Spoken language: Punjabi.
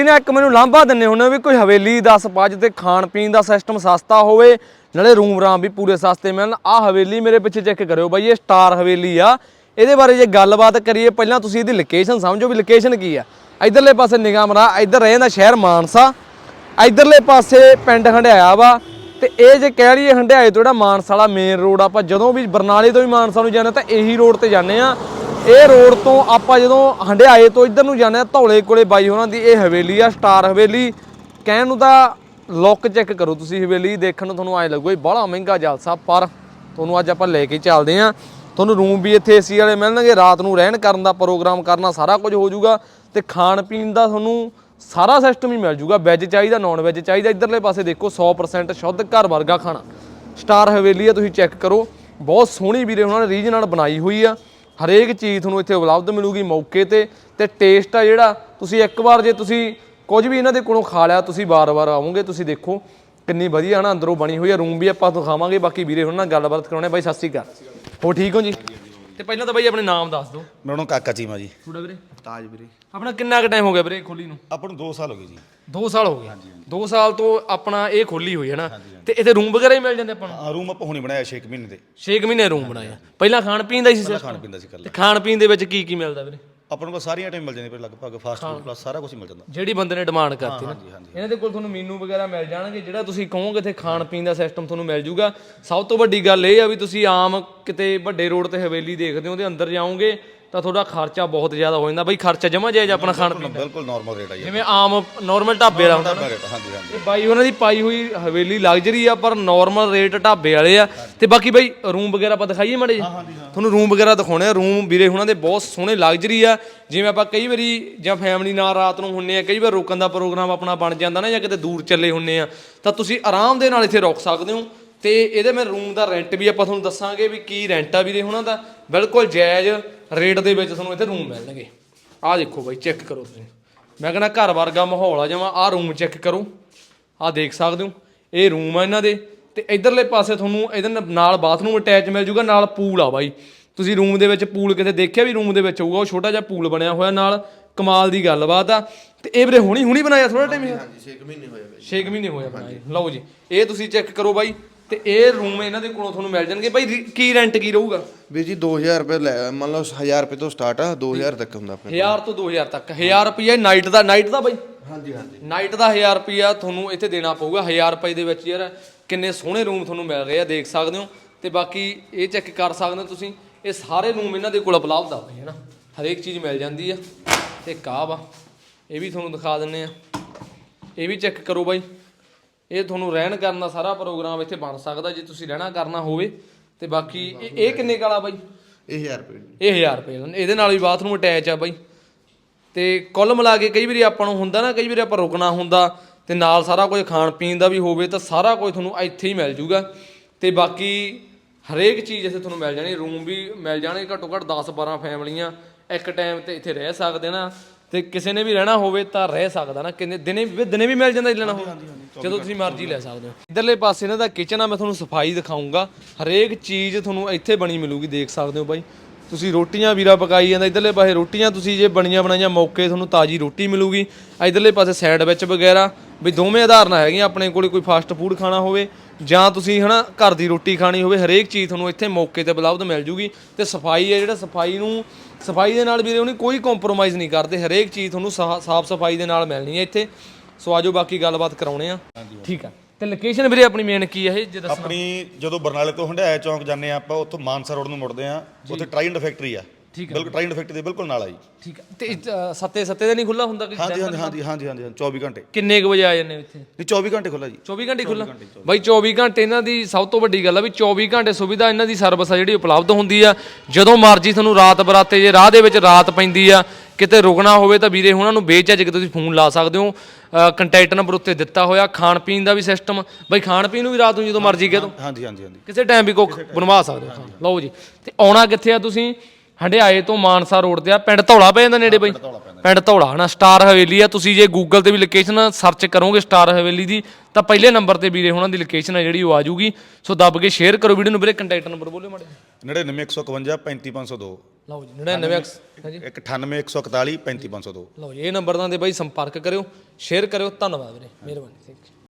ਇਹਨਾਂ ਇੱਕ ਮੈਨੂੰ ਲਾਂਭਾ ਦਿੰਨੇ ਹੁੰਦੇ ਹੋ ਵੀ ਕੋਈ ਹਵੇਲੀ 10 ਪੰਜ ਤੇ ਖਾਣ ਪੀਣ ਦਾ ਸਿਸਟਮ ਸਸਤਾ ਹੋਵੇ, ਨਾਲੇ ਰੂਮ ਰਾਮ ਵੀ ਪੂਰੇ ਸਸਤੇ ਮਿਲਣ। ਆ ਹਵੇਲੀ ਮੇਰੇ ਪਿੱਛੇ ਚੈੱਕ ਕਰਿਓ ਬਾਈ, ਇਹ ਸਟਾਰ ਹਵੇਲੀ ਆ। ਇਹਦੇ ਬਾਰੇ ਜੇ ਗੱਲਬਾਤ ਕਰੀਏ, ਪਹਿਲਾਂ ਤੁਸੀਂ ਇਹਦੀ ਲੋਕੇਸ਼ਨ ਸਮਝੋ ਵੀ ਲੋਕੇਸ਼ਨ ਕੀ ਆ। ਇਧਰਲੇ ਪਾਸੇ ਨਿਗਾਹ ਮਰਾ, ਇਧਰ ਰਹਿੰਦਾ ਸ਼ਹਿਰ ਮਾਨਸਾ। ਇਧਰਲੇ ਪਾਸੇ ਪਿੰਡ ਹੰਡਿਆਇਆ ਵਾ, ਤੇ ਇਹ ਜੇ ਕਹਿ ਲਈਏ ਹੰਡਿਆਏ ਤੋਂ ਜਿਹੜਾ ਮਾਨਸਾ ਵਾਲਾ ਮੇਨ ਰੋਡ ਆਪਾਂ ਜਦੋਂ ਵੀ ਬਰਨਾਲੇ ਤੋਂ ਵੀ ਮਾਨਸਾ ਨੂੰ ਜਾਂਦੇ ਤਾਂ ਇਹੀ ਰੋਡ ਤੇ ਜਾਂਦੇ ਆ। ਇਹ ਰੋਡ ਤੋਂ ਆਪਾਂ ਜਦੋਂ ਹੰਡਿਆਏ ਤੋਂ ਇੱਧਰ ਨੂੰ ਜਾਂਦੇ ਆ ਧੌਲੇ ਕੋਲੇ ਬਾਈ ਉਹਨਾਂ ਦੀ ਇਹ ਹਵੇਲੀ ਆ, ਸਟਾਰ ਹਵੇਲੀ। ਕਹਿਣ ਨੂੰ ਤਾਂ ਲੁੱਕ ਚੈੱਕ ਕਰੋ ਤੁਸੀਂ ਹਵੇਲੀ, ਦੇਖਣ ਨੂੰ ਤੁਹਾਨੂੰ ਐ ਲੱਗੂ ਇਹ ਬੜਾ ਮਹਿੰਗਾ ਜਲਸਾ, ਪਰ ਤੁਹਾਨੂੰ ਅੱਜ ਆਪਾਂ ਲੈ ਕੇ ਚੱਲਦੇ ਆ ਤੁਹਾਨੂੰ ਰੂਮ ਵੀ ਇੱਥੇ ਏਸੀ ਵਾਲੇ ਮਿਲਣਗੇ, ਰਾਤ ਨੂੰ ਰਹਿਣ ਕਰਨ ਦਾ ਪ੍ਰੋਗਰਾਮ ਕਰਨਾ ਸਾਰਾ ਕੁਝ ਹੋ ਜਾਊਗਾ ਤੇ ਖਾਣ ਪੀਣ ਦਾ ਤੁਹਾਨੂੰ ਸਾਰਾ ਸਿਸਟਮ ਹੀ ਮਿਲ ਜਾਊਗਾ। ਵੈਜ ਚਾਹੀਦਾ ਨਾਨ ਵੈਜ ਚਾਹੀਦਾ, ਇਧਰਲੇ ਪਾਸੇ ਦੇਖੋ 100% ਸ਼ੁੱਧ ਘਰ ਵਰਗਾ ਖਾਣਾ। ਸਟਾਰ ਹਵੇਲੀ ਆ, ਤੁਸੀਂ ਚੈੱਕ ਕਰੋ। ਬਹੁਤ ਸੋਹਣੀ ਵੀਰੇ, ਉਹਨਾਂ ਨੇ ਰੀਜਨ ਨਾਲ ਬਣਾਈ ਹੋਈ ਆ। ਹਰੇਕ ਚੀਜ਼ ਤੁਹਾਨੂੰ ਇੱਥੇ ਉਪਲਬਧ ਮਿਲੂਗੀ ਮੌਕੇ ਤੇ ਤੇ ਟੇਸਟ ਆ ਜਿਹੜਾ, ਤੁਸੀਂ ਇੱਕ ਵਾਰ ਜੇ ਤੁਸੀਂ ਕੁਝ ਵੀ ਇਹਨਾਂ ਦੇ ਕੋਲੋਂ ਖਾ ਲਿਆ, ਤੁਸੀਂ ਵਾਰ-ਵਾਰ ਆਵੋਗੇ, ਤੁਸੀਂ ਦੇਖੋ ਕਿੰਨੀ ਵਧੀਆ ਹੈ ਨਾ ਅੰਦਰੋਂ ਬਣੀ ਹੋਈ ਆ, ਰੂਮ ਵੀ ਆਪਾਂ ਦਿਖਾਵਾਂਗੇ, ਬਾਕੀ ਵੀਰੇ ਹੁਣ ਨਾਲ ਗੱਲਬਾਤ ਕਰਾਉਣੇ ਬਾਈ, ਸਤਿ ਸ਼੍ਰੀ ਅਕਾਲ। ਹੋ ਠੀਕ ਹੋ ਜੀ? ਤੇ ਪਹਿਲਾਂ ਤਾਂ ਬਾਈ ਆਪਣੇ ਨਾਮ ਦੱਸ ਦਿਓ। ਮੇਰਾ ਨਾਮ ਕਾਕਾ ਚੀਮਾ ਜੀ। ਥੋੜਾ ਵੀਰੇ? ਤਾਜ ਵੀਰੇ। ਆਪਣਾ ਕਿੰਨਾ ਕੁ ਟਾਈਮ ਹੋ ਗਿਆ ਵੀਰੇ ਖੋਲੀ ਨੂੰ? ਆਪਾਂ ਨੂੰ 2 ਸਾਲ ਹੋ ਗਏ ਜੀ। 2 ਸਾਲ ਹੋ ਗਏ। 2 ਸਾਲ ਤੋਂ ਆਪਣਾ ਇਹ ਖੋਲੀ ਹੋਈ ਹੈ ਨਾ। ਤੇ ਇੱਥੇ ਰੂਮ ਵਗੈਰਾ ਹੀ ਮਿਲ ਜਾਂਦੇ ਆਪਾਂ ਨੂੰ? ਆ ਰੂਮ ਆਪਾਂ ਹੁਣੇ ਬਣਾਇਆ 6 ਮਹੀਨੇ ਦੇ। 6 ਮਹੀਨੇ ਰੂਮ ਬਣਾਇਆ ਪਹਿਲਾਂ ਖਾਣ ਪੀਣ ਦਾ ਹੀ ਸੀ ਖਾਣ ਸਿਸਟਮ ਪੀਣ ਦਾ ਸੀ ਕਰ ਤੇ ਖਾਣ ਪੀਣ ਦੇ ਵਿੱਚ ਕੀ ਕੀ ਮਿਲਦਾ ਵੀਰੇ? ਆਪਾਂ ਨੂੰ ਕੋਲ ਸਾਰੀਆਂ ਆਈਟਮ ਮਿਲ ਜਾਂਦੀਆਂ ਪਰ ਲਗਭਗ ਫਾਸਟ ਫੂਡ ਪਲੱਸ ਸਾਰਾ ਕੁਝ ਮਿਲ ਜਾਂਦਾ। ਜਿਹੜੀ ਬੰਦੇ ਨੇ ਡਿਮਾਂਡ ਕਰਤੀ ਨਾ। ਹਾਂਜੀ ਹਾਂਜੀ। ਇਹਨਾਂ ਦੇ ਕੋਲ ਤੁਹਾਨੂੰ ਮੀਨੂ ਵਗੈਰਾ ਮਿਲ ਜਾਣਗੇ ਜਿਹੜਾ ਤੁਸੀਂ ਕਹੋਗੇ ਇੱਥੇ ਖਾਣ ਪੀਣ ਦਾ ਸਿਸਟਮ ਤੁਹਾਨੂੰ ਮਿਲ ਜੂਗਾ ਸਭ ਤੋਂ ਵੱਡੀ ਗੱਲ ਇਹ ਆ ਵੀ ਤੁਸੀਂ ਆਮ ਕਿਤੇ ਵੱਡੇ ਰੋਡ ਤੇ ਹਵੇਲੀ ਦੇਖਦੇ ਹੋ ਉਹਦੇ ਅੰਦਰ ਜਾਓਗੇ ਤਾਂ ਤੁਹਾਡਾ ਖਰਚਾ ਬਹੁਤ ਜ਼ਿਆਦਾ ਹੋ ਜਾਂਦਾ। ਬਈ ਖਰਚਾ ਜਮਾ ਜਾਇਜ਼ ਆਪਣਾ ਖਾਣ ਪੀਣ ਦਾ। ਬਿਲਕੁਲ ਨਾਰਮਲ ਰੇਟ ਆ ਜੀ। ਜਿਵੇਂ ਆਮ ਨਾਰਮਲ ਢਾਬੇ ਵਾਲਾ ਹੁੰਦਾ ਨਾ। ਰੇਟ ਹਾਂਜੀ ਹਾਂਜੀ। ਇਹ ਬਾਈ ਉਹਨਾਂ ਦੀ ਪਾਈ ਹੋਈ ਹਵੇਲੀ ਲਗਜ਼ਰੀ ਆ ਪਰ ਨਾਰਮਲ ਰੇਟ ਢਾਬੇ ਵਾਲੇ ਆ। ਤੇ ਬਾਕੀ ਬਾਈ ਰੂਮ ਵਗੈਰਾ ਆਪਾਂ ਦਿਖਾਈਏ ਮਾੜੇ ਜੀ ਤੁਹਾਨੂੰ ਰੂਮ ਵਗੈਰਾ ਦਿਖਾਉਣੇ ਆ। ਰੂਮ ਵੀਰੇ ਉਹਨਾਂ ਦੇ ਬਹੁਤ ਸੋਹਣੇ ਲਗਜ਼ਰੀ ਆ। ਜਿਵੇਂ ਆਪਾਂ ਕਈ ਵਾਰੀ ਜਾਂ ਫੈਮਿਲੀ ਨਾਲ ਰਾਤ ਨੂੰ ਹੁੰਨੇ ਆ ਕਈ ਵਾਰ ਰੁਕਣ ਦਾ ਪ੍ਰੋਗਰਾਮ ਆਪਣਾ ਬਣ ਜਾਂਦਾ ਨਾ ਜਾਂ ਕਿਤੇ ਦੂਰ ਚੱਲੇ ਹੁੰਨੇ ਆ। ਤਾਂ ਤੁਸੀਂ ਆਰਾਮ ਦੇ ਨਾਲ ਇੱਥੇ ਰੁਕ ਸਕਦੇ ਹੋ। ਤੇ ਇਹਦੇ ਮੈਂ ਰੂਮ ਦਾ ਰੈਂਟ ਵੀ ਆਪਾਂ ਤੁਹਾਨੂੰ ਦੱਸਾਂਗੇ ਵੀ ਕੀ ਰੈਂਟ ਆ ਵੀਰੇ ਉਹਨਾਂ ਦਾ। ਬਿਲਕੁਲ ਜਾਇਜ਼ ਰੇਟ ਦੇ ਵਿੱਚ ਤੁਹਾਨੂੰ ਇੱਥੇ ਰੂਮ ਮਿਲਣਗੇ। ਆਹ ਦੇਖੋ ਬਾਈ ਚੈੱਕ ਕਰੋ ਤੁਸੀਂ। ਮੈਂ ਕਹਿੰਦਾ ਘਰ ਵਰਗਾ ਮਾਹੌਲ ਆ ਜਾਵਾਂ ਆਹ ਰੂਮ ਚੈੱਕ ਕਰੋ। ਆਹ ਦੇਖ ਸਕਦੇ ਹੋ ਇਹ ਰੂਮ ਆ ਇਹਨਾਂ ਦੇ। ਤੇ ਇਧਰਲੇ ਪਾਸੇ ਤੁਹਾਨੂੰ ਇਹਦੇ ਨਾਲ- ਬਾਥਰੂਮ ਅਟੈਚ ਮਿਲ ਜੂਗਾ ਨਾਲ ਪੂਲ ਆ ਬਾਈ। ਤੁਸੀਂ ਰੂਮ ਦੇ ਵਿੱਚ ਪੂਲ ਕਿਤੇ ਦੇਖਿਆ ਵੀ ਰੂਮ ਦੇ ਵਿੱਚ ਹੋਊਗਾ ਉਹ ਛੋਟਾ ਜਿਹਾ ਪੂਲ ਬਣਿਆ ਹੋਇਆ ਨਾਲ ਕਮਾਲ ਦੀ ਗੱਲਬਾਤ ਆ। ਤੇ ਇਹ ਵੀਰੇ ਹੁਣੀ ਹੁਣੀ ਬਣਾਇਆ ਥੋੜਾ ਟਾਈਮ ਹਾਂਜੀ 6 ਮਹੀਨੇ ਹੋਏ 6 ਮਹੀਨੇ ਹੋਏ ਆ ਬਣਾਏ। ਲਓ ਜੀ ਇਹ ਤੁਸੀਂ ਚੈੱਕ ਕਰੋ ਬਾਈ। ਤੇ ਇਹ ਰੂਮ ਇਹਨਾਂ ਦੇ ਕੋਲੋਂ ਤੁਹਾਨੂੰ ਮਿਲ ਜਾਣਗੇ। ਬਾਈ ਕੀ ਰੈਂਟ ਕੀ ਰਹੂਗਾ? ਵੀਰ ਜੀ 2000 ਰੁਪਏ ਲੈ ਮੰਨ ਲਓ 1000 ਰੁਪਏ ਤੋਂ ਸਟਾਰਟ ਆ 2000 ਤੱਕ ਹੁੰਦਾ ਆਪਣੇ 1000 ਤੋਂ 2000 ਤੱਕ। 1000 ਰੁਪਏ ਨਾਈਟ ਦਾ ਨਾਈਟ ਦਾ ਬਾਈ? ਹਾਂਜੀ ਹਾਂਜੀ। ਨਾਈਟ ਦਾ 1000 ਰੁਪਿਆ ਤੁਹਾਨੂੰ ਇੱਥੇ ਦੇਣਾ ਪਊਗਾ 1000 ਰੁਪਏ ਦੇ ਵਿੱਚ ਯਾਰ ਕਿੰਨੇ ਸੋਹਣੇ ਰੂਮ ਤੁਹਾਨੂੰ ਮਿਲ ਰਹੇ ਆ ਦੇਖ ਸਕਦੇ ਹੋ। ਤੇ ਬਾਕੀ ਇਹ ਚੈੱਕ ਕਰ ਸਕਦੇ ਹੋ ਤੁਸੀਂ ਇਹ ਸਾਰੇ ਰੂਮ ਇਹਨਾਂ ਦੇ ਕੋਲ ਉਪਲਬਧ ਆ ਬਈ ਹੈਨਾ ਹਰੇਕ ਚੀਜ਼ ਮਿਲ ਜਾਂਦੀ ਆ। ਤੇ ਕਾਹ ਵਾ ਇਹ ਵੀ ਤੁਹਾਨੂੰ ਦਿਖਾ ਦਿੰਨੇ ਆ। ਇਹ ਵੀ ਚੈੱਕ ਕਰੋ ਬਾਈ। ਇਹ ਤੁਹਾਨੂੰ ਰਹਿਣ ਕਰਨ ਦਾ ਸਾਰਾ ਪ੍ਰੋਗਰਾਮ ਇੱਥੇ ਬਣ ਸਕਦਾ ਜੇ ਤੁਸੀਂ ਰਹਿਣਾ ਕਰਨਾ ਹੋਵੇ। ਤੇ ਬਾਕੀ ਇਹ- ਇਹ ਕਿੰਨੇ ਕਾਲਾ ਬਾਈ? ਇਹ 1000 ਰੁਪਏ ਇਹ 1000 ਰੁਪਏ ਦਾ। ਇਹਦੇ ਨਾਲ ਵੀ ਬਾਥਰੂਮ ਅਟੈਚ ਆ ਬਾਈ। ਤੇ ਕੁੱਲ ਮਿਲਾ ਕੇ ਕਈ ਵਾਰੀ ਆਪਾਂ ਨੂੰ ਹੁੰਦਾ ਨਾ ਕਈ ਵਾਰੀ ਆਪਾਂ ਰੁਕਣਾ ਹੁੰਦਾ ਤੇ ਨਾਲ ਸਾਰਾ ਕੁਝ ਖਾਣ ਪੀਣ ਦਾ ਵੀ ਹੋਵੇ ਤਾਂ ਸਾਰਾ ਕੁਝ ਤੁਹਾਨੂੰ ਇੱਥੇ ਹੀ ਮਿਲ ਜੂਗਾ। ਤੇ ਬਾਕੀ ਹਰੇਕ ਚੀਜ਼ ਇੱਥੇ ਤੁਹਾਨੂੰ ਮਿਲ ਜਾਣੀ। ਰੂਮ ਵੀ ਮਿਲ ਜਾਣੇ ਘੱਟੋ ਘੱਟ 10 12 ਫੈਮਲੀਆਂ ਇੱਕ ਟਾਈਮ ਤੇ ਇੱਥੇ ਰਹਿ ਸਕਦੇ ਨਾ। ਤੇ ਕਿਸੇ ਨੇ ਵੀ ਰਹਿਣਾ ਹੋਵੇ ਤਾਂ ਰਹਿ ਸਕਦਾ ਨਾ। ਕਿੰਨੇ ਦਿਨੇ ਵੀ ਦਿਨੇ ਵੀ ਮਿਲ ਜਾਂਦਾ ਲੈਣਾ। ਹੋਵੇ ਜਦੋਂ ਤੁਸੀਂ ਮਰਜ਼ੀ ਲੈ ਸਕਦੇ ਹੋ। ਇਧਰਲੇ ਪਾਸੇ ਇਹਨਾਂ ਦਾ ਕਿਚਨ ਆ ਮੈਂ ਤੁਹਾਨੂੰ ਸਫ਼ਾਈ ਦਿਖਾਉਂਗਾ ਹਰੇਕ ਚੀਜ਼ ਤੁਹਾਨੂੰ ਇੱਥੇ ਬਣੀ ਮਿਲੂਗੀ ਦੇਖ ਸਕਦੇ ਹੋ ਬਾਈ। ਤੁਸੀਂ ਰੋਟੀਆਂ ਵੀਰਾ ਪਕਾਈ ਜਾਂਦਾ ਇਧਰਲੇ ਪਾਸੇ ਰੋਟੀਆਂ ਤੁਸੀਂ ਜੇ ਬਣੀਆਂ ਬਣਾਈਆਂ ਮੌਕੇ ਤੁਹਾਨੂੰ ਤਾਜ਼ੀ ਰੋਟੀ ਮਿਲੂਗੀ। ਇਧਰਲੇ ਪਾਸੇ ਸਾਈਡ ਵਿੱਚ ਵਗੈਰਾ ਵੀ ਦੋਵੇਂ ਆਧਾਰਨਾਂ ਹੈਗੀਆਂ ਆਪਣੇ ਕੋਲੇ ਕੋਈ ਫਾਸਟ ਫੂਡ ਖਾਣਾ ਹੋਵੇ ਜਾਂ ਤੁਸੀਂ ਹਨਾ ਘਰ ਦੀ ਰੋਟੀ ਖਾਣੀ ਹੋਵੇ ਹਰੇਕ ਚੀਜ਼ ਤੁਹਾਨੂੰ ਇੱਥੇ ਮੌਕੇ ਤੇ ਉਪਲਬਧ ਮਿਲ ਜੂਗੀ। ਤੇ ਸਫ਼ਾਈ ਹੈ ਜਿਹੜਾ ਸਫ਼ਾਈ ਨੂੰ ਸਫ਼ਾਈ ਦੇ ਨਾਲ ਵੀਰੇ ਉਹਨੇ ਕੋਈ ਕੰਪਰੋਮਾਈਜ਼ ਨਹੀਂ ਕਰਦੇ ਹਰੇਕ ਚੀਜ਼ ਤੁਹਾਨੂੰ ਸਾਫ਼ ਸਫ਼ਾਈ ਦੇ ਨਾਲ ਮਿਲਣੀ ਹੈ ਇੱਥੇ। ਸੋ ਆਜੋ ਬਾਕੀ ਗੱਲਬਾਤ ਕਰਾਉਣੇ ਆ। ਠੀਕ ਆ। ਤੇ ਲੋਕੇਸ਼ਨ ਵੀਰੇ ਆਪਣੀ ਮੇਨ ਕੀ ਹੈ ਇਹ ਜੇ ਦੱਸਣਾ? ਆਪਣੀ ਜਦੋਂ ਬਰਨਾਲੇ ਤੋਂ ਹੰਡਿਆਇਆ ਚੌਂਕ ਜਾਂਦੇ ਆ ਆਪਾਂ ਉੱਥੋਂ ਮਾਨਸਾ ਰੋਡ ਨੂੰ ਮੁੜਦੇ ਆ ਉੱਥੇ ਟ੍ਰਾਈਡੈਂਟ ਫੈਕਟਰੀ ਆ। ਠੀਕ ਬਿਲਕੁਲ ਟ੍ਰਾਈਡੈਂਟ ਫੈਕਟਰੀ ਦੇ ਬਿਲਕੁਲ ਨਾਲ ਆ ਜੀ। ਠੀਕ ਆ। ਤੇ ਸੱਤੇ ਸੱਤੇ ਦਾ ਨਹੀਂ ਖੁੱਲਾ ਹੁੰਦਾ ਕਿ ਹਾਂਜੀ ਹਾਂਜੀ ਹਾਂਜੀ ਹਾਂਜੀ ਹਾਂਜੀ ਹਾਂਜੀ, 24 ਘੰਟੇ। ਕਿੰਨੇ ਕੁ ਵਜੇ ਆ ਜਾਂਦੇ ਹੋ ਇੱਥੇ? ਨਹੀਂ 24 ਘੰਟੇ ਖੁੱਲਾ ਜੀ। 24 ਘੰਟੇ ਖੁੱਲਾ ਬਾਈ 24 ਘੰਟੇ ਇਹਨਾਂ ਦੀ ਸਭ ਤੋਂ ਵੱਡੀ ਗੱਲ ਆ ਵੀ 24 ਘੰਟੇ ਸੁਵਿਧਾ ਇਹਨਾਂ ਦੀ ਸਰਵਿਸ ਆ ਜਿਹੜੀ ਉਪਲਬਧ ਹੁੰਦੀ ਆ। ਜਦੋਂ ਮਰਜ਼ੀ ਤੁਹਾਨੂੰ ਰਾਤ ਬਰਾਤੇ ਜੇ ਰਾਹ ਦੇ ਵਿੱਚ ਰਾਤ ਪੈਂਦੀ ਆ ਕਿਤੇ ਰੁਕਣਾ ਹੋਵੇ ਤਾਂ ਵੀਰੇ ਉਹਨਾਂ ਨੂੰ ਬੇਝਿਜਕ ਤੁਸੀਂ ਫੋਨ ਲਾ ਸਕਦੇ ਹੋ। ਕੰਟੈਕਟ ਨੰਬਰ ਉੱਤੇ ਦਿੱਤਾ ਹੋਇਆ ਖਾਣ ਪੀਣ ਦਾ ਵੀ ਸਿਸਟਮ ਬਾਈ ਖਾਣ ਪੀਣ ਨੂੰ ਵੀ ਰਾਤ ਨੂੰ ਜਦੋਂ ਮਰਜ਼ੀ ਕਹਿ ਦੋ। ਹਾਂਜੀ ਹਾਂਜੀ ਹਾਂਜੀ। ਕਿਸੇ ਟਾਈਮ ਵੀ ਕੁੱਕ ਬਣਵਾ ਸਕਦੇ ਹੋ। ਲਓ ਜੀ। ਤੇ ਆਉਣਾ ਕਿੱਥੇ ਆ ਤੁਸੀਂ? ਹੰਡਿਆਏ ਤੋਂ ਮਾਨਸਾ ਰੋਡ ਤੇ ਆ। ਪਿੰਡ ਧੌਲਾ ਪੈ ਜਾਂਦਾ ਨੇੜੇ ਬਾਈ। ਪਿੰਡ ਧੌਲਾ ਹਨਾ? ਸਟਾਰ ਹਵੇਲੀ ਆ। ਤੁਸੀਂ ਜੇ ਗੂਗਲ ਤੇ ਵੀ ਲੋਕੇਸ਼ਨ ਸਰਚ ਕਰੋਗੇ ਸਟਾਰ ਹਵੇਲੀ ਦੀ ਤਾਂ ਪਹਿਲੇ ਨੰਬਰ ਤੇ ਵੀਰੇ ਉਹਨਾਂ ਦੀ ਲੋਕੇਸ਼ਨ ਹੈ ਜਿਹੜੀ ਉਹ ਆ ਜੂਗੀ ਸੋ ਦੱਬ ਕੇ ਸ਼ੇਅਰ ਕਰੋ ਵੀਡੀਓ ਨੂੰ ਵੀਰੇ ਕੰਟੈਕਟ ਨੰਬਰ ਬੋਲਿਓ ਮਾੜੇ 99151 35502 ਲਓ ਜੀ 99 ਹਾਂਜੀ। 98141 35502 ਲਓ ਜੀ ਇਹ ਨੰਬਰਾਂ ਦੇ ਬਾਈ ਸੰਪਰਕ ਕਰਿਓ ਸ਼ੇਅਰ ਕਰਿਓ ਧੰਨਵਾਦ ਵੀਰੇ ਮਿਹਰਬਾਨੀ ਥੈਂਕ ਯੂ